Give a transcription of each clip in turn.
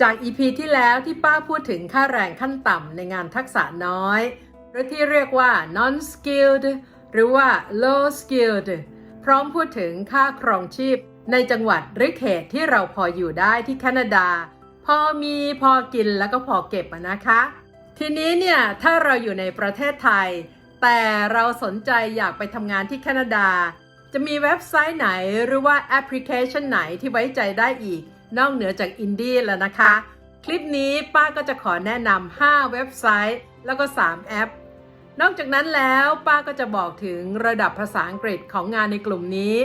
จาก EP ที่แล้วที่ป้าพูดถึงค่าแรงขั้นต่ำในงานทักษะน้อย หรือที่เรียกว่า non skilled หรือว่า low skilled พร้อมพูดถึงค่าครองชีพ ในจังหวัดหรือเขตที่เราพออยู่ได้ที่แคนาดา พอมีพอกินแล้วก็พอเก็บนะคะ ทีนี้เนี่ยถ้าเราอยู่ในประเทศไทย แต่เราสนใจอยากไปทำงานที่แคนาดา จะมีเว็บไซต์ไหนหรือว่าแอปพลิเคชันไหนที่ไว้ใจได้อีก นอกเหนือจากอินดี้แล้วนะคะ คลิปนี้ป้าก็จะขอแนะนำ5เว็บไซต์ แล้วก็ 3 แอป นอกจากนั้นแล้วป้าก็จะบอกถึงระดับภาษาอังกฤษของงานในกลุ่มนี้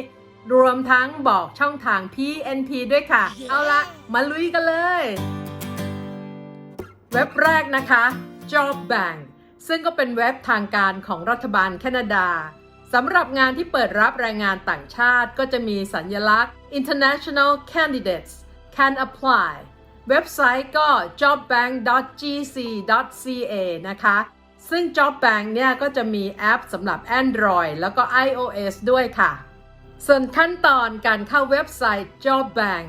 รวมทั้งบอกช่องทาง PNP ด้วยค่ะเอาละมาลุยกันเลย เว็บแรกนะคะ Job Bank ซึ่งก็เป็นเว็บทางการของรัฐบาลแคนาดาสำหรับงานที่เปิดรับแรงงานต่างชาติก็จะมีสัญลักษณ์ International Candidates can apply เว็บไซต์ก็ jobbank.gc.ca นะคะ ซึ่ง Jobbank เนี่ยก็จะมีแอปสำหรับ Android แล้วก็ iOS ด้วยค่ะ ส่วนขั้นตอนการเข้าเว็บไซต์ Jobbank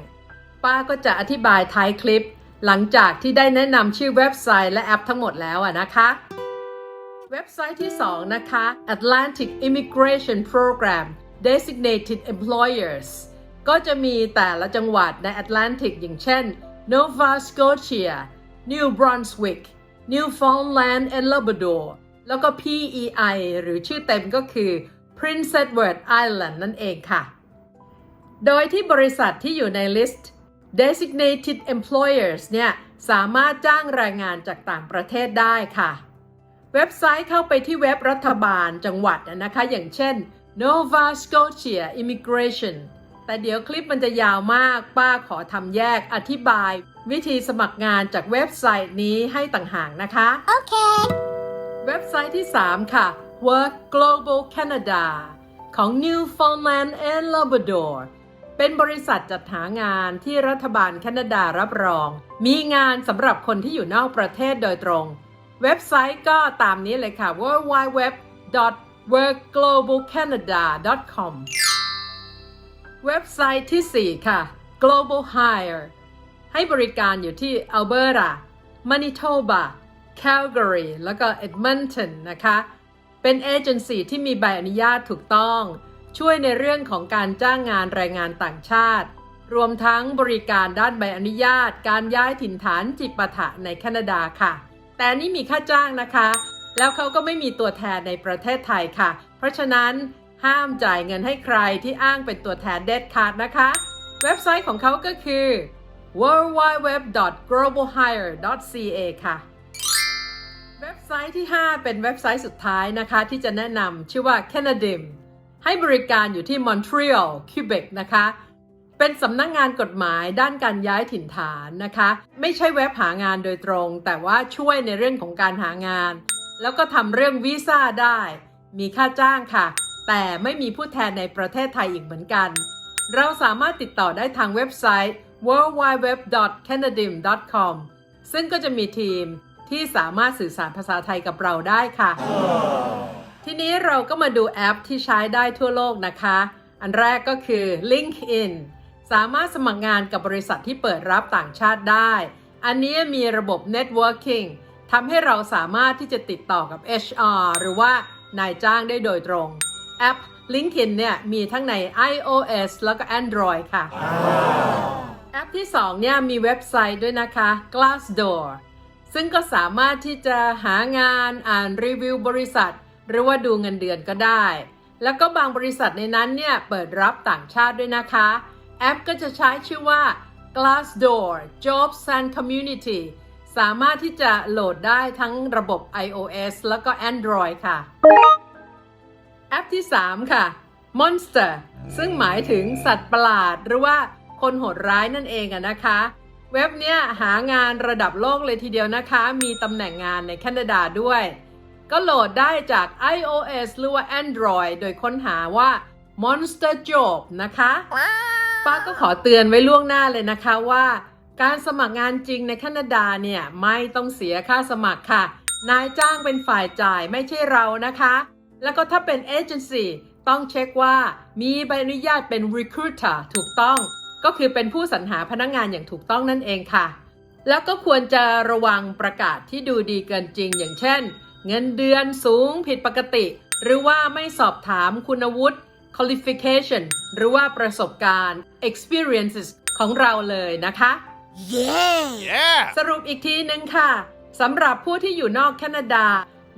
ป้าก็จะอธิบายท้ายคลิป หลังจากที่ได้แนะนำชื่อเว็บไซต์และแอปทั้งหมดแล้วนะคะ เว็บไซต์ที่ 2 นะคะ Atlantic Immigration Program Designated Employers ก็จะมีแต่ละจังหวัดใน Atlantic อย่างเช่น Nova Scotia New Brunswick Newfoundland and Labrador แล้วก็ PEI หรือชื่อเต็มก็คือ Prince Edward Island นั่นเองค่ะ โดยที่บริษัทที่อยู่ในลิสต์ designated employers เนี่ยสามารถจ้างแรงงานจากต่างประเทศได้ค่ะ เว็บไซต์เข้าไปที่เว็บรัฐบาลจังหวัดนะคะ อย่างเช่น Nova Scotia Immigration แต่เดี๋ยวคลิปมันจะยาวมาก ป้าขอทำแยกอธิบาย วิธีสมัครงานจากเว็บไซต์นี้ให้ต่างหากนะคะ Okay. เว็บไซต์ที่ 3 ค่ะ Work Global Canada ของ Newfoundland and Labrador เป็นบริษัทจัดหางานที่รัฐบาลแคนาดารับรอง มีงานสำหรับคนที่อยู่นอกประเทศโดยตรง เว็บไซต์ก็ตามนี้เลยค่ะ www.workglobalcanada.com เว็บไซต์ที่ 4 ค่ะ Global Hire ให้บริการอยู่ที่ Alberta Manitoba Calgary แล้วก็ Edmonton นะคะ เป็นเอเจนซี่ที่มีใบอนุญาตถูกต้อง ช่วยในเรื่องของการจ้างงานแรงงานต่างชาติ รวมทั้งบริการด้านใบอนุญาต การย้ายถิ่นฐานจิปาถะในแคนาดาค่ะ แต่นี่มีค่าจ้างนะคะ แล้วเขาก็ไม่มีตัวแทนในประเทศไทยค่ะ เพราะฉะนั้น ห้ามจ่ายเงินให้ใครที่อ้างเป็นตัวแทนเด็ดขาดนะคะ เว็บไซต์ของเขาก็คือ worldwideweb.globalhire.ca ค่ะ เว็บไซต์ที่ 5 เป็นเว็บไซต์สุดท้ายนะคะ ที่จะแนะนำชื่อว่า Canadim ให้บริการอยู่ที่มอนทรีออลคิวเบกนะคะ เป็นสำนักงงานกฎหมายด้านการย้ายถิ่นฐานนะคะ ไม่ใช่เว็บหางานโดยตรง แต่ว่าช่วยในเรื่องของการหางาน แล้วก็ทำเรื่องวีซ่าได้ มีค่าจ้างค่ะ แต่ไม่มีผู้แทนในประเทศไทยอีกเหมือนกัน เราสามารถติดต่อได้ทางเว็บไซต์ worldwideweb.canadim.com ซึ่งก็จะมีทีมที่สามารถสื่อสารภาษาไทยกับเราได้ค่ะ ทีนี้เราก็มาดูแอปที่ใช้ได้ทั่วโลกนะคะ อันแรกก็คือ LinkedIn สามารถสมัครงานกับบริษัทที่เปิดรับต่างชาติได้ อันนี้มีระบบ Networking ทำให้เราสามารถที่จะติดต่อกับ HR หรือว่านายจ้างได้โดยตรง แอป LinkedIn เนี่ยมีทั้งใน iOS แล้วก็ Android ค่ะ แอปที่2เนี่ยมีเว็บไซต์ด้วยนะคะ Glassdoor ซึ่งก็สามารถที่จะหางานอ่านรีวิวบริษัท หรือว่าดูเงินเดือนก็ได้ แล้วก็บางบริษัทในนั้นเนี่ยเปิดรับต่างชาติด้วยนะคะ แอปก็จะใช้ชื่อว่า Glassdoor Jobs and Community สามารถที่จะโหลดได้ทั้งระบบ iOS แล้วก็ Android ค่ะแอปที่ 3 ค่ะ Monster ซึ่งหมายถึงสัตว์ประหลาดหรือว่าคนโหดร้ายนั่นเองอะนะคะ เว็บเนี้ยหางานระดับโลกเลยทีเดียวนะคะ มีตำแหน่งงานในแคนาดาด้วย ก็โหลดได้จาก iOS หรือว่า Android โดยค้นหาว่า Monster Job นะคะป้าก็ขอเตือนไว้ล่วงหน้าเลยนะคะว่า การสมัครงานจริงในแคนาดาเนี่ย ไม่ต้องเสียค่าสมัครค่ะ นายจ้างเป็นฝ่ายจ่ายไม่ใช่เรานะคะ แล้วก็ถ้าเป็นเอเจนซี่ต้องเช็คว่ามีใบอนุญาตเป็น recruiter ถูกต้อง ก็คือเป็นผู้สรรหาพนักงงานอย่างถูกต้องนั่นเองค่ะ แล้วก็ควรจะระวังประกาศที่ดูดีเกินจริง อย่างเช่น เงินเดือนสูงผิดปกติ หรือว่าไม่สอบถามคุณวุฒิ qualification หรือว่าประสบการณ์ experiences ของเราเลยนะคะ Yeah! สรุปอีกทีหนึ่งค่ะสำหรับผู้ที่อยู่นอกแคนาดา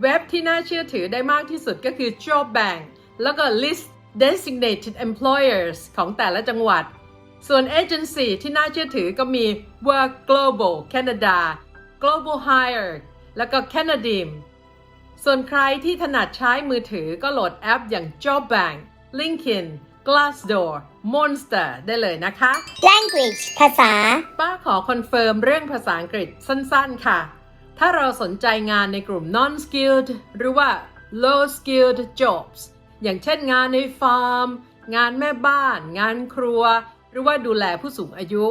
เว็บที่น่าเชื่อถือได้มากที่สุดก็คือ Job Bank แล้วก็ List Designated Employers ของแต่ละจังหวัด ส่วนเอเจนซี่ที่น่าเชื่อถือก็มี Work Global Canada Global Hire แล้วก็ Canadim ส่วนใครที่ถนัดใช้มือถือก็โหลดแอปอย่าง Job Bank LinkedIn Glassdoor Monster ได้เลยนะคะ language ภาษา ป้าขอคอนเฟิร์มเรื่องภาษาอังกฤษสั้นๆค่ะ ถ้าเราสนใจงานในกลุ่ม non-skilled หรือว่า low skilled jobs อย่างเช่นงานในฟาร์ม งานแม่บ้าน งานครัว หรือว่าดูแลผู้สูงอายุ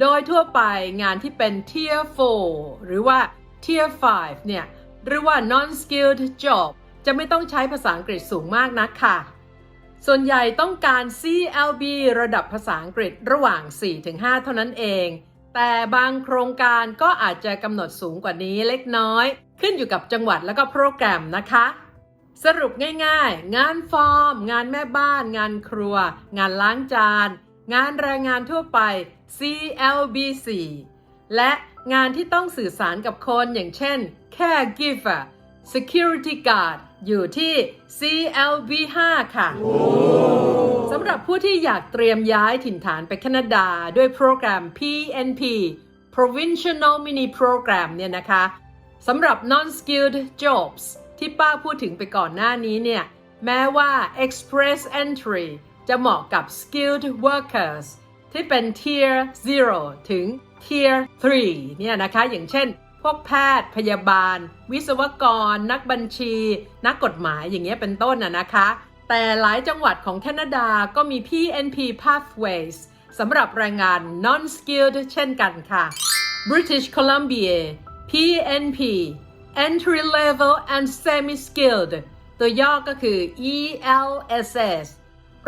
โดยทั่วไปงานที่เป็น tier 4 หรือว่า tier 5 เนี่ย หรือว่า non-skilled job จะไม่ต้องใช้ภาษาอังกฤษสูงมากนักค่ะ ส่วนใหญ่ต้องการ CLB ระดับภาษาอังกฤษระหว่าง 4-5 เท่านั้นเอง แต่บางโครงการก็อาจจะกำหนดสูงกว่านี้เล็กน้อย ขึ้นอยู่กับจังหวัดแล้วก็โปรแกรมนะคะ สรุปง่ายๆ งานฟอร์ม งานแม่บ้าน งานครัว งานล้างจาน งานแรงงานทั่วไป CLB4 และงานที่ต้องสื่อสารกับคนอย่างเช่น caregiver security guard อยู่ที่ CLB5 ค่ะสำหรับผู้ที่อยากเตรียมย้ายถิ่นฐานไปแคนาดาด้วยโปรแกรม PNP Provincial Nominee Program เนี่ยนะคะสำหรับ non-skilled jobs ที่ป้าพูดถึงไปก่อนหน้านี้เนี่ย แม้ว่า express entry จะเหมาะกับ skilled workers ที่เป็น tier 0 ถึง tier 3 เนี่ยนะคะ อย่างเช่น พวกแพทย์พยาบาล วิศวกร นักบัญชี นักกฎหมายอย่างเงี้ยเป็นต้นนะนะคะ แต่หลายจังหวัดของแคนาดาก็มี PNP pathways สำหรับแรงงาน non-skilled เช่นกันค่ะ British Columbia PNP Entry Level and Semi Skilled ตัวย่อก็คือ ELSS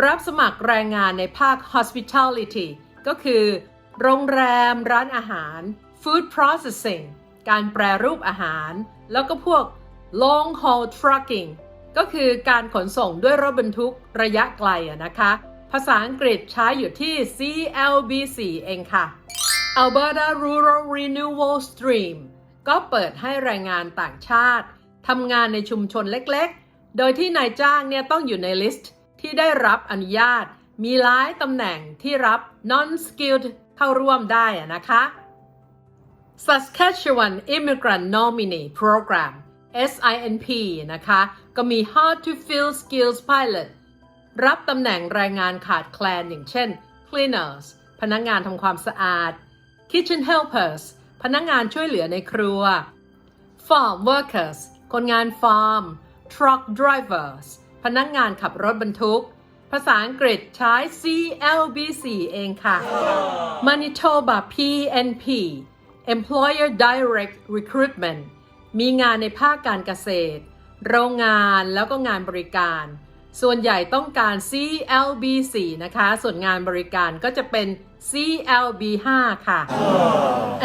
รับสมัครแรงงานในภาค Hospitality ก็คือ โรงแรม ร้านอาหาร Food Processing การแปรรูปอาหาร แล้วก็พวก Long Haul Trucking ก็คือการขนส่งด้วยรถบรรทุกระยะไกลอะนะคะ ภาษาอังกฤษใช้อยู่ที่ CLB4 เองค่ะ Alberta Rural Renewal Stream ก็เปิดให้แรงงานต่างชาติทำงานในชุมชนเล็กๆ โดยที่นายจ้างเนี่ยต้องอยู่ในลิสต์ที่ได้รับอนุญาต มีหลายตำแหน่งที่รับ non-skilled เข้าร่วมได้นะคะ Saskatchewan Immigrant Nominee Program SINP นะคะ ก็มี Hard to Fill Skills Pilot รับตำแหน่งแรงงานขาดแคลนอย่างเช่น cleaners พนักงงานทำความสะอาด kitchen helpers พนักงงานช่วยเหลือในครัว farm workers คนงานฟาร์ม truck drivers พนักงงานขับรถบรรทุก ภาษาอังกฤษใช้ CLB4 เองค่ะ Manitoba PNP Employer Direct Recruitment มีงานในภาคการเกษตร โรงงานแล้วก็งานบริการ ส่วนใหญ่ต้องการ CLB4 นะคะ ส่วนงานบริการก็จะเป็น CLB5 ค่ะ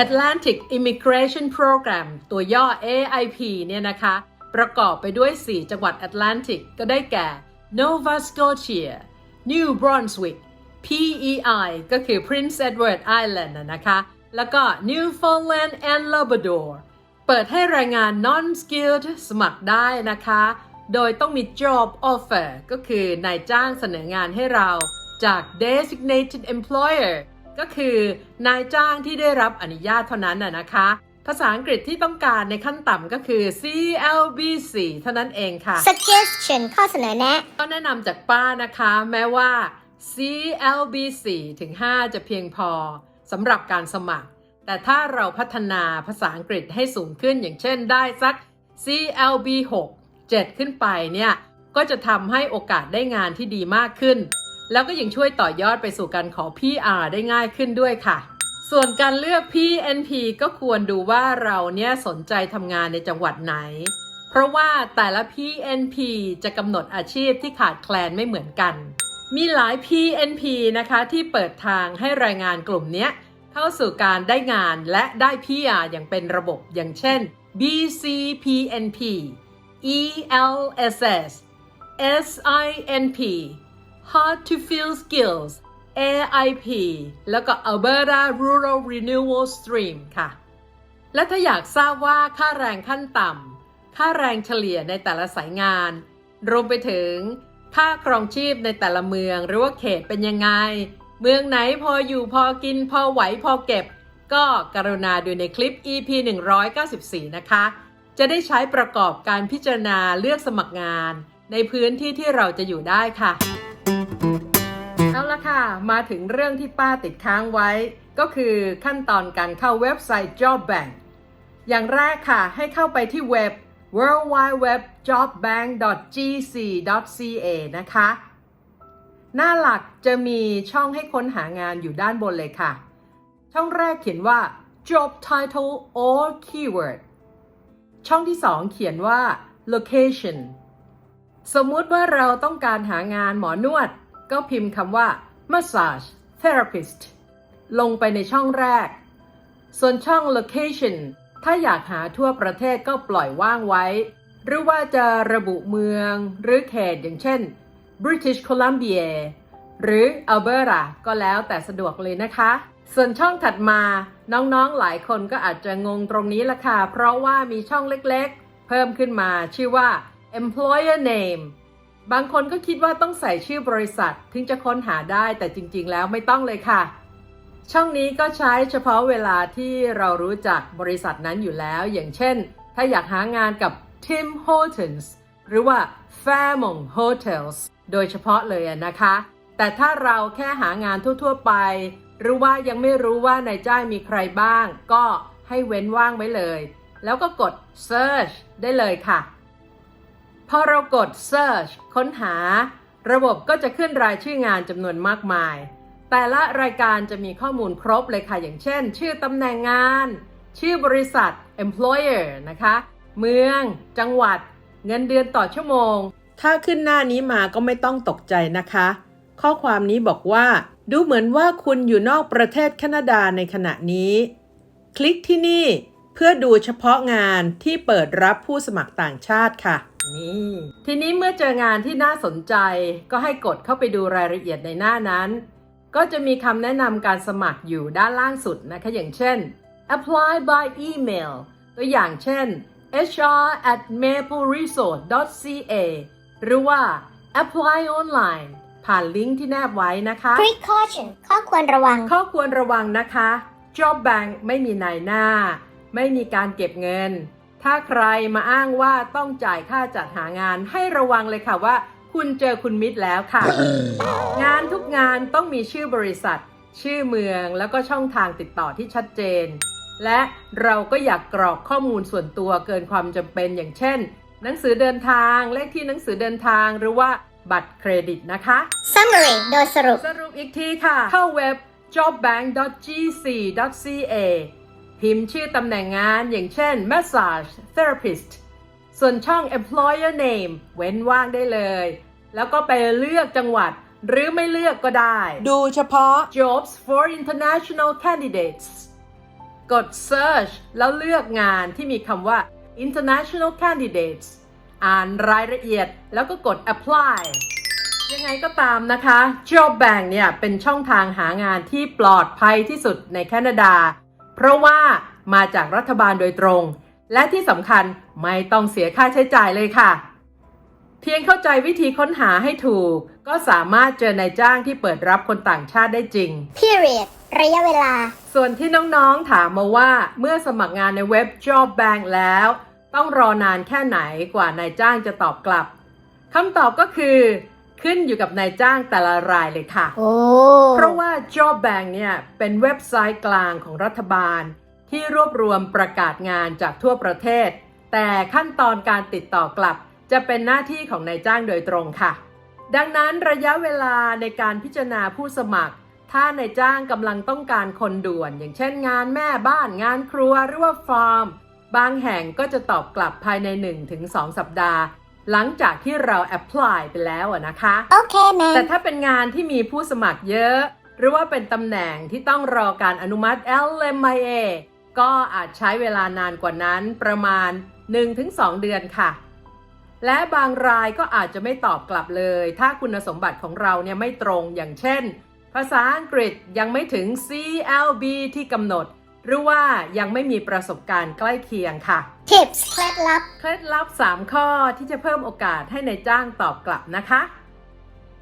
Atlantic Immigration Program ตัวย่อ AIP เนี่ยนะคะ ประกอบไปด้วย 4 จังหวัด Atlantic ก็ได้แก่ Nova Scotia New Brunswick PEI ก็คือ Prince Edward Island นะนะคะ แล้วก็ Newfoundland and Labrador เปิดให้แรงงาน non-skilled สมัครได้นะคะ โดยต้องมี job offer ก็คือนายจ้างเสนองานให้เราจาก designated employer ก็คือนายจ้างที่ได้รับอนุญาตเท่านั้นน่ะนะคะ ภาษาอังกฤษที่ต้องการในขั้นต่ำก็คือ CLB4 เท่านั้นเองค่ะ suggestion ข้อเสนอแนะ ก็แนะนำจากป้านะคะ แม้ว่า CLB 4ถึง 5 จะเพียงพอ สำหรับการสมัคร แต่ถ้าเราพัฒนาภาษาอังกฤษให้สูงขึ้นอย่างเช่นได้สัก CLB 6 7 ขึ้นไปเนี่ยก็จะทำให้โอกาสได้งานที่ดีมากขึ้น แล้วก็ยังช่วยต่อยอดไปสู่การขอ PR ได้ง่ายขึ้นด้วยค่ะ ส่วนการเลือก PNP ก็ควรดูว่าเราเนี่ยสนใจทำงานในจังหวัดไหน เพราะว่าแต่ละ PNP จะกำหนดอาชีพที่ขาดแคลนไม่เหมือนกัน มีหลาย PNP นะคะที่เปิดทางให้แรายงานกลุ่มนี้เข้าสู่การได้งานและได้ PR อย่างเป็นระบบอย่างเช่น BCPNP ELSS SINP Hard to Fill Skills AIP แล้วก็ Alberta Rural Renewal Stream ค่ะ และถ้าอยากทราบว่าค่าแรงขั้นต่ำ ค่าแรงเฉลี่ยในแต่ละสายงาน รวมไปถึง ค่าครองชีพในแต่ละเมืองหรือว่าเขตเป็นยังไง เมืองไหนพออยู่พอกินพอไหวพอเก็บ ก็กรุณาดูในคลิป EP 194 นะคะ จะได้ใช้ประกอบการพิจารณาเลือกสมัครงาน ในพื้นที่ที่เราจะอยู่ได้ค่ะ เอาละค่ะ มาถึงเรื่องที่ป้าติดค้างไว้ ก็คือขั้นตอนการเข้าเว็บไซต์ Job Bank อย่างแรกค่ะ ให้เข้าไปที่เว็บ w w w j o b b a n k g c c a นะคะ หน้าหลักจะมีช่องให้ค้นหางานอยู่ด้านบนเลยค่ะ ช่องแรกเขียนว่า job title or keyword ช่องที่ 2 เขียนว่า location สมมุติว่าเราต้องการหางานหมอนวด ก็พิมพ์คำว่า massage therapist ลงไปในช่องแรก ส่วนช่อง location ถ้าอยากหาทั่วประเทศก็ปล่อยว่างไว้ หรือว่าจะระบุเมืองหรือเขตอย่างเช่น British Columbia หรือ Alberta ก็แล้วแต่สะดวกเลยนะคะ ส่วนช่องถัดมาน้องๆหลายคนก็อาจจะงงตรงนี้ละค่ะ เพราะว่ามีช่องเล็กๆ เพิ่มขึ้นมาชื่อว่า employer name บางคนก็คิดว่าต้องใส่ชื่อบริษัท ถึงจะค้นหาได้แต่จริงๆ แล้วไม่ต้องเลยค่ะ ช่องนี้ก็ใช้เฉพาะเวลาที่เรารู้จักบริษัทนั้นอยู่แล้ว อย่างเช่น ถ้าอยากหางานกับ Tim Hortons หรือว่า Fairmont Hotels โดยเฉพาะเลยนะคะ แต่ถ้าเราแค่หางานทั่ว ๆ ไป หรือว่ายังไม่รู้ว่านายจ้างมีใครบ้าง ก็ให้เว้นว่างไว้เลย แล้วก็กด search ได้เลยค่ะพอเรากด search ค้นหา ระบบก็จะขึ้นรายชื่องานจำนวนมากมาย แต่ละรายการจะมีข้อมูลครบเลยค่ะ อย่างเช่น ชื่อตำแหน่งงาน ชื่อบริษัท employer นะคะ เมือง จังหวัด เงินเดือนต่อชั่วโมง ถ้าขึ้นหน้านี้มาก็ไม่ต้องตกใจนะคะ ข้อความนี้บอกว่า ดูเหมือนว่าคุณอยู่นอกประเทศแคนาดาในขณะนี้ คลิกที่นี่เพื่อดูเฉพาะงานที่เปิดรับผู้สมัครต่างชาติค่ะนี่ทีนี้เมื่อเจองานที่น่าสนใจก็ให้กดเข้าไปดูรายละเอียดในหน้านั้น ก็จะมีคำแนะนำการสมัครอยู่ด้านล่างสุดนะคะ อย่างเช่น apply by email ตัวอย่างเช่น hr at mapleresource.ca หรือว่า apply online ผ่านลิงก์ที่แนบไว้นะคะ precaution ข้อควรระวัง ข้อควรระวังนะคะ Job Bank ไม่มีนายหน้า ไม่มีการเก็บเงิน ถ้าใครมาอ้างว่าต้องจ่ายค่าจัดหางานให้ระวังเลยค่ะว่า คุณเจอคุณมิตรแล้วค่ะ งานทุกงานต้องมีชื่อบริษัท ชื่อเมืองแล้วก็ช่องทางติดต่อที่ชัดเจน และเราก็อยากกรอกข้อมูลส่วนตัวเกินความจำเป็นอย่างเช่น หนังสือเดินทางเลขที่หนังสือเดินทางหรือว่าบัตรเครดิตนะคะ summary โดยสรุป สรุปอีกทีค่ะ เข้าเว็บ jobbank.gc.ca พิมพ์ชื่อตำแหน่งงานอย่างเช่น massage therapist ส่วนช่อง employer name เว้นว่างได้เลย แล้วก็ไปเลือกจังหวัด หรือไม่เลือกก็ได้ ดูเฉพาะ jobs for international candidates กด search แล้วเลือกงานที่มีคำว่า international candidates อ่านรายละเอียดแล้วก็กด apply ยังไงก็ตามนะคะ Job Bank เนี่ย เป็นช่องทางหางานที่ปลอดภัยที่สุดในแคนาดา เพราะว่ามาจากรัฐบาลโดยตรง และที่สำคัญ ไม่ต้องเสียค่าใช้จ่ายเลยค่ะ เพียงเข้าใจวิธีค้นหาให้ถูก ก็สามารถเจอนายจ้างที่เปิดรับคนต่างชาติได้จริง period ระยะเวลา ส่วนที่น้องๆถามมาว่าเมื่อสมัครงานในเว็บ Job Bank แล้ว ต้องรอนานแค่ไหนกว่านายจ้างจะตอบกลับคำตอบก็คือ ขึ้นอยู่กับนายจ้างแต่ละรายเลยค่ะโอ้เพราะว่า Job Bank เนี่ยเป็นเว็บไซต์กลางของรัฐบาล ที่รวบรวมประกาศงานจากทั่วประเทศ แต่ขั้นตอนการติดต่อกลับจะเป็นหน้าที่ของนายจ้างโดยตรงค่ะ ดังนั้นระยะเวลาในการพิจารณาผู้สมัคร ถ้านายจ้างกำลังต้องการคนด่วน อย่างเช่นงานแม่บ้านงานครัวหรือว่าฟาร์ม บางแห่งก็จะตอบกลับภายใน 1-2 สัปดาห์ หลังจากที่เราแอพพลายไปแล้วอะนะคะโอเคแมแต่นถ้าเป็นงานที่มีผู้สมัครเยอะ หรือว่าเป็นตำแหน่งที่ต้องรอการอนุมัติ LMIA ก็อาจใช้เวลานานกว่านั้นประมาณ 1-2 เดือนค่ะ และบางรายก็อาจจะไม่ตอบกลับเลย ถ้าคุณสมบัติของเราเนี่ยไม่ตรงอย่างเช่น ภาษาอังกฤษยังไม่ถึง CLB ที่กำหนด หรือว่ายังไม่มีประสบการณ์ใกล้เคียงค่ะ tips เคล็ดลับ เคล็ดลับ 3 ข้อที่จะเพิ่มโอกาสให้ในายจ้างตอบกลับนะคะ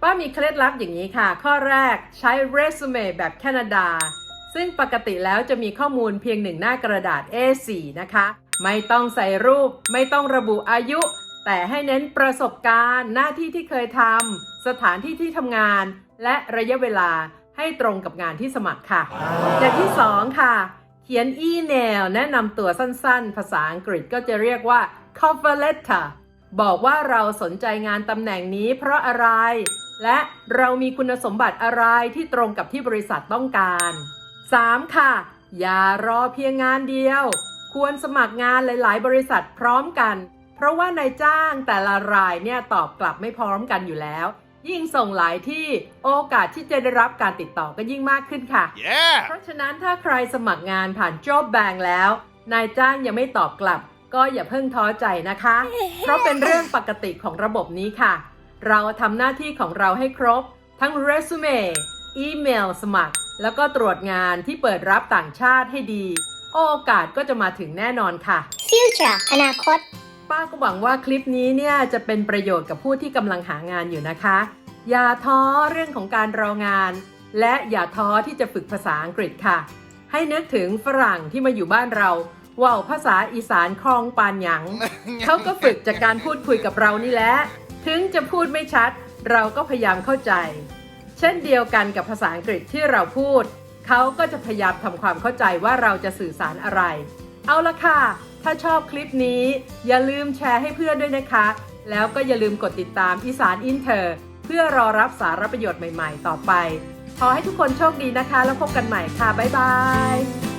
ป้ามีเคล็ดลับอย่างนี้ค่ะ ข้อแรกใช้เรซูเม่แบบแคนาดา ซึ่งปกติแล้วจะมีข้อมูลเพียงหนึ่งหน้ากระดาษ A4 นะคะ ไม่ต้องใส่รูป ไม่ต้องระบุอายุ แต่ให้เน้นประสบการณ์ หน้าที่ที่เคยทำสถานที่ที่ทำงาน และระยะเวลาให้ตรงกับงานที่สมัครค่ะ อย่างที่สองค่ะ เขียนอีเมลแนะนำตัวสั้นๆ ภาษาอังกฤษก็จะเรียกว่า cover letter บอกว่าเราสนใจงานตำแหน่งนี้เพราะอะไร และเรามีคุณสมบัติอะไรที่ตรงกับที่บริษัทต้องการ 3. ค่ะ อย่ารอเพียงงานเดียว ควรสมัครงานหลาย ๆ บริษัทพร้อมกัน เพราะว่านายจ้างแต่ละรายเนี่ยตอบกลับไม่พร้อมกันอยู่แล้ว ยิ่งส่งหลายที่โอกาสที่จะได้รับการติดต่อก็ยิ่งมากขึ้นค่ะ Yeah. เพราะฉะนั้นถ้าใครสมัครงานผ่าน Job Bank แล้ว นายจ้างยังไม่ตอบกลับ ก็อย่าเพิ่งท้อใจนะคะ เพราะเป็นเรื่องปกติของระบบนี้ค่ะ เราทำหน้าที่ของเราให้ครบ ทั้งเรซูเม่อีเมลสมัคร แล้วก็ตรวจงานที่เปิดรับต่างชาติให้ดี โอกาสก็จะมาถึงแน่นอนค่ะ future อนาคต ป้าก็หวังว่าคลิปนี้เนี่ยจะเป็นประโยชน์กับผู้ที่กำลังหางานอยู่นะคะ อย่าท้อเรื่องของการรองาน และอย่าท้อที่จะฝึกภาษาอังกฤษค่ะ ให้นึกถึงฝรั่งที่มาอยู่บ้านเราเว่าวภาษาอีสานคลองปานหยัง เขาก็ฝึกจากการพูดคุยกับเรานี่แหละ ถึงจะพูดไม่ชัด เราก็พยายามเข้าใจ เช่นเดียวกันกับภาษาอังกฤษที่เราพูด เขาก็จะพยายามทำความเข้าใจว่าเราจะสื่อสารอะไร เอาละค่ะ ถ้าชอบคลิปนี้ อย่าลืมแชร์ให้เพื่อนด้วยนะคะ แล้วก็อย่าลืมกดติดตามอีสานอินเตอร์เพื่อรอรับสารประโยชน์ใหม่ ๆ ต่อไป ขอให้ทุกคนโชคดีนะคะ แล้วพบกันใหม่ค่ะ บ๊ายบาย